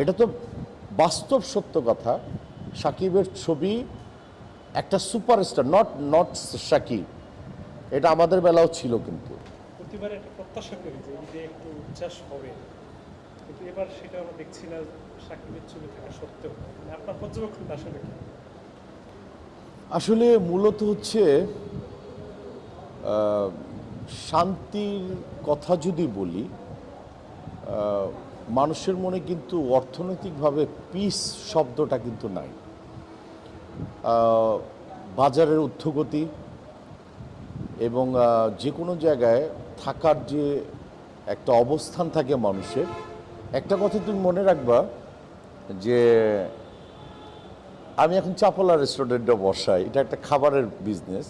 এটা তো বাস্তব সত্য কথা। সাকিবের ছবি একটা সুপারস্টার নট নট সাকিব। এটা আমাদের বেলাও ছিল কিন্তু। প্রতিবার একটা প্রত্যাশা করি যে ঈদে একটু উচ্ছ্বাস হবে। কিন্তু এবার সেটা আমরা দেখছি না সাকিবের ছবি থাকা সত্ত্বেও। মানে আপনার আসলে কি? আসলে মূলত হচ্ছে শান্তির কথা যদি বলি মানুষের মনে কিন্তু অর্থনৈতিকভাবে পিস শব্দটা কিন্তু নাই। বাজারের ঊর্ধ্বগতি এবং যে কোনো জায়গায় থাকার যে একটা অবস্থান থাকে মানুষের, একটা কথা তুমি মনে রাখবা যে আমি এখন চাপলা রেস্টুরেন্টে বসাই, এটা একটা খাবারের বিজনেস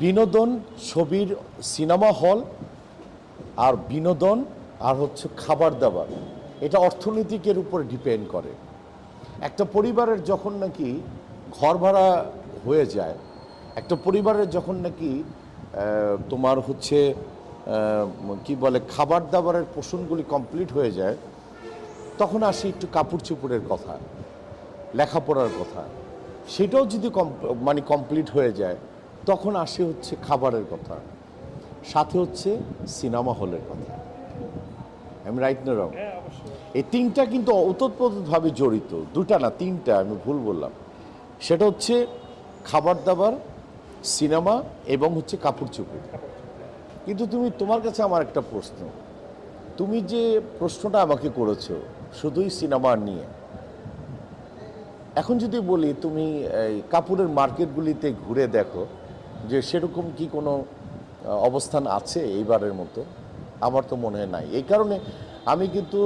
বিনোদন, ছবির সিনেমা হল আর বিনোদন আর হচ্ছে খাবার দাবার। এটা অর্থনীতিকের উপর ডিপেন্ড করে। একটা পরিবারের যখন নাকি ঘর ভাড়া হয়ে যায়, একটা পরিবারের যখন নাকি তোমার হচ্ছে কি বলে, খাবার দাবারের পোষণগুলি কমপ্লিট হয়ে যায়, তখন আসে একটু কাপড় চোপড়ের কথা, লেখাপড়ার কথা। সেটাও যদি মানে কমপ্লিট হয়ে যায়, তখন আসে হচ্ছে খাবারের কথা। সাথে হচ্ছে সিনেমা হলের কথা। আমি রাইট না রং এই তিনটা কিন্তু ওতপ্রোতভাবে জড়িত। দুটা না, তিনটা, আমি ভুল বললাম। সেটা হচ্ছে খাবার দাবার সিনেমা এবং হচ্ছে কাপড় চোপড়। কিন্তু তুমি, তোমার কাছে আমার একটা প্রশ্ন। তুমি যে প্রশ্নটা আমাকে করেছ, শুধুই সিনেমা নিয়ে। এখন যদি বলি, তুমি এই কাপড়ের মার্কেটগুলিতে ঘুরে দেখো, যে সেরকম কি কোনো অবস্থান আছে এইবারের মতো? আমার তো মনে হয় নাই। এই কারণে আমি কিন্তু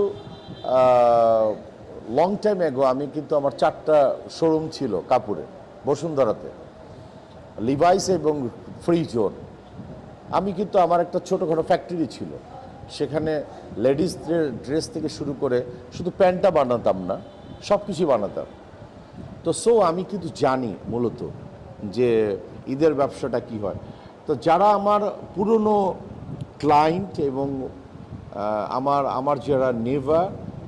লং টাইম এগো আমি কিন্তু আমার চারটা শোরুম ছিল কাপড়ের বসুন্ধরাতে। লিভাইস এবং ফ্রি জোন আমি কিন্তু আমার একটা ছোটোখাটো ফ্যাক্টরি ছিল। সেখানে লেডিস ড্রেস থেকে শুরু করে শুধু প্যান্টটা বানাতাম না সব কিছুই বানাতাম। তো সো আমি কিন্তু জানি মূলত যে ঈদের ব্যবসাটা কি হয়। তো যারা আমার পুরনো ক্লায়েন্ট এবং আমার আমার যারা নেভা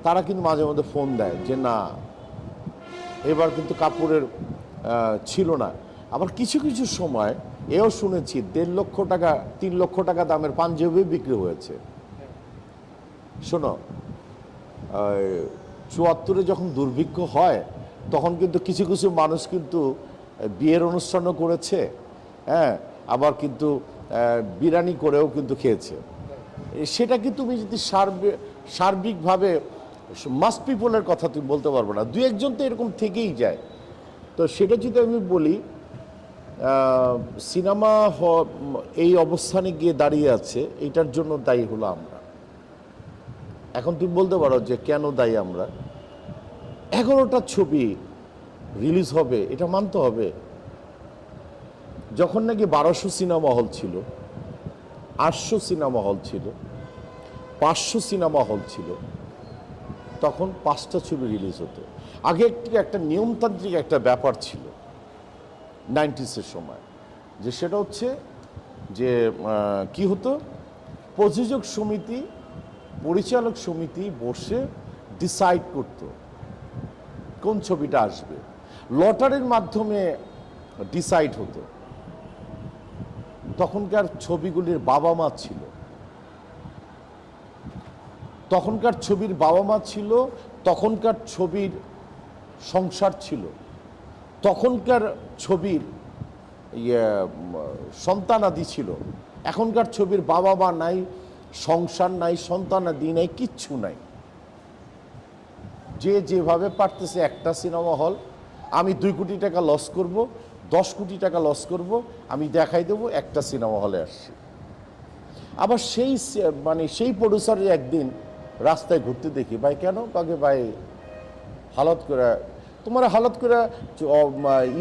তারা কিন্তু মাঝে মধ্যে ফোন দেয় যে না, এবার কিন্তু কাপড়ের ছিল না। আবার কিছু কিছু সময় এও শুনেছি দেড় লক্ষ টাকা, তিন লক্ষ টাকা দামের পাঞ্জাবি বিক্রি হয়েছে। শোনো চুয়াত্তরে যখন দুর্ভিক্ষ হয়, তখন কিন্তু কিছু কিছু মানুষ কিন্তু বিয়ের অনুষ্ঠানও করেছে হ্যাঁ? আবার কিন্তু আহ, বিরিয়ানি করেও কিন্তু খেয়েছে। এ, সেটা কি তুমি যদি সার্বিক সার্বিকভাবে মাস্ট পিপলের কথা তুমি বলতে পারব না। দু একজন তো এরকম থেকেই যায়। তো সেটা যদি আমি বলি সিনেমা এই অবস্থানে গিয়ে দাঁড়িয়ে আছে এটার জন্য দায়ী হলো আমরা। এখন তুমি বলতে পারো যে কেন দায়ী আমরা? এগারোটা ছবি রিলিজ হবে এটা মানতে হবে। যখন নাকি বারোশো সিনেমা হল ছিল, আটশো সিনেমা হল ছিল, পাঁচশো সিনেমা হল ছিল, তখন পাঁচটা ছবি রিলিজ হতো। আগে একটি একটা নিয়মতান্ত্রিক একটা ব্যাপার ছিল নাইনটিসের সময়, যে সেটা হচ্ছে যে কি হতো? প্রযোজক সমিতি, পরিচালক সমিতি বসে ডিসাইড করত কোন ছবিটা আসবে। লটারির মাধ্যমে ডিসাইড হতো। তখনকার ছবিগুলির বাবা মা ছিল। তখনকার ছবির বাবা মা ছিল, তখনকার ছবির সংসার ছিল। তখনকার ছবির ইয়ে সন্তানাদি ছিল। এখনকার ছবির বাবা মা নাই, সংসার নাই সন্তানাদি নাই, কিচ্ছু নাই। যে যেভাবে পারতেছে একটা সিনেমা হল, আমি দুই কোটি টাকা লস করব দশ কোটি টাকা লস করব, আমি দেখাই দেবো, একটা সিনেমা হলে আসছি। আবার সেই মানে সেই প্রডিউসার একদিন রাস্তায় ঘুরতে দেখি, ভাই কেন? কাকে ভাই, হালত করে, তোমার হালত করে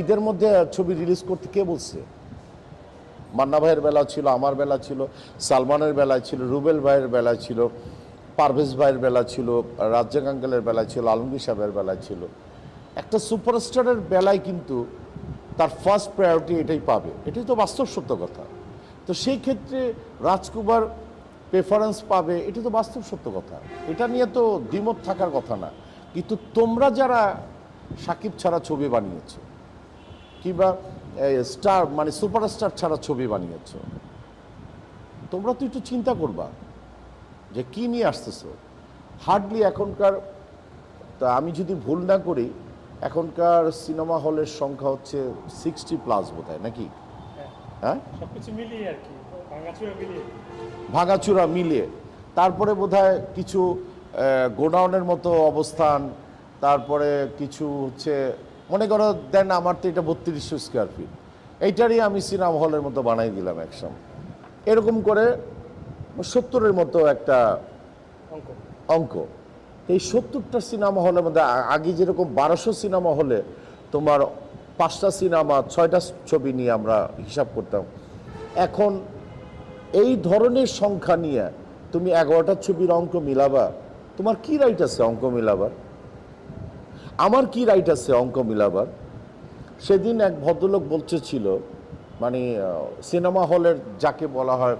ঈদের মধ্যে ছবি রিলিজ করতে কে বলছে? মান্না ভাইয়ের বেলা ছিল, আমার বেলা ছিল, সালমানের বেলায় ছিল, রুবেল ভাইয়ের বেলা ছিল, পারভেজ ভাইয়ের বেলা ছিল, রাজ্জাক আঙ্কেলের বেলায় ছিল, আলমগীর সাহেবের বেলায় ছিল। একটা সুপারস্টারের বেলায় কিন্তু তার ফার্স্ট প্রায়োরিটি এটাই পাবে। এটাই তো বাস্তব সত্য কথা। তো সেই ক্ষেত্রে রাজকুমার প্রেফারেন্স পাবে এটা তো বাস্তব সত্য কথা। এটা নিয়ে তো দ্বিমত থাকার কথা না। কিন্তু তোমরা যারা সাকিব ছাড়া ছবি বানিয়েছো, কিংবা স্টার মানে সুপারস্টার ছাড়া ছবি বানিয়েছো, তোমরা তো একটু চিন্তা করবা যে কি নিয়ে আসতেছো। হার্ডলি এখনকার, তা আমি যদি ভুল না করি এখনকার সিনেমা হলের সংখ্যা হচ্ছে সিক্সটি প্লাস বোধ হয় নাকি? হ্যাঁ। হ্যাঁ? ভাঙাচুরা মিলিয়ে। তারপরে বোধহয় কিছু গোডাউনের মতো অবস্থান তারপরে কিছু হচ্ছে মনে করো দেন আমার তো এটা বত্রিশশো স্কোয়ার ফিট এইটারই আমি সিনেমা হলের মতো বানাই দিলাম একসময় এরকম করে সত্তরের মতো একটা অঙ্ক। অঙ্ক। এই সত্তরটা সিনেমা হলের মধ্যে আগে যেরকম বারোশো সিনেমা হলে তোমার পাঁচটা সিনেমা, ছয়টা ছবি নিয়ে আমরা হিসাব করতাম। এখন এই ধরনের সংখ্যা নিয়ে তুমি এগারোটা ছবির অঙ্ক মিলাবা, তোমার কি রাইট আছে অঙ্ক মিলাবার? আমার কি রাইট আছে অঙ্ক মিলাবার? সেদিন এক ভদ্রলোক বলছে ছিল মানে সিনেমা হলের যাকে বলা হয়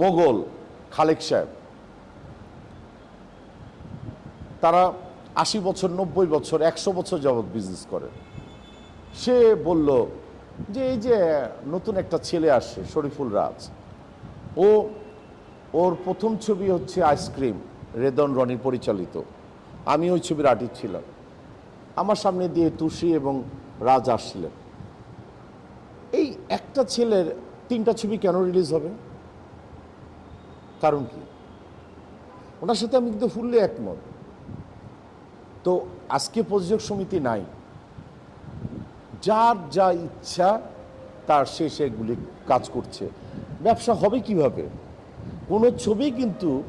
মোগল খালেক সাহেব তারা আশি বছর, নব্বই বছর, একশো বছর যাবৎ বিজনেস করে। সে বলল যে, এই যে নতুন একটা ছেলে আসছে, শরীফুল রাজ। ও, ওর প্রথম ছবি হচ্ছে আইসক্রিম রেদন রনি পরিচালিত। আমি ওই ছবির আর্টিস্ট ছিলাম। আমার সামনে দিয়ে তুষি এবং রাজ আসলেন। এই একটা ছেলের তিনটা ছবি কেন রিলিজ হবে? কারণ কি? ওনার সাথে আমি কিন্তু ফুললি একমত। তো আজকে প্রযোজক সমিতি নাই। যার যা ইচ্ছা, তার সে সেগুলি কাজ করছে। ব্যবসা হবে কীভাবে? কোনো ছবি কিন্তু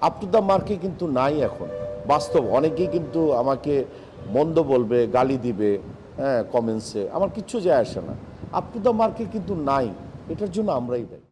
আপ টু দ্য মার্কে কিন্তু নাই এখন। বাস্তব, অনেকেই কিন্তু আমাকে মন্দ বলবে, গালি দিবে হ্যাঁ কমেন্টসে আমার কিচ্ছু যায় আসে না। আপ টু দ্য মার্কে কিন্তু নাই। এটার জন্য আমরাই দায়ী।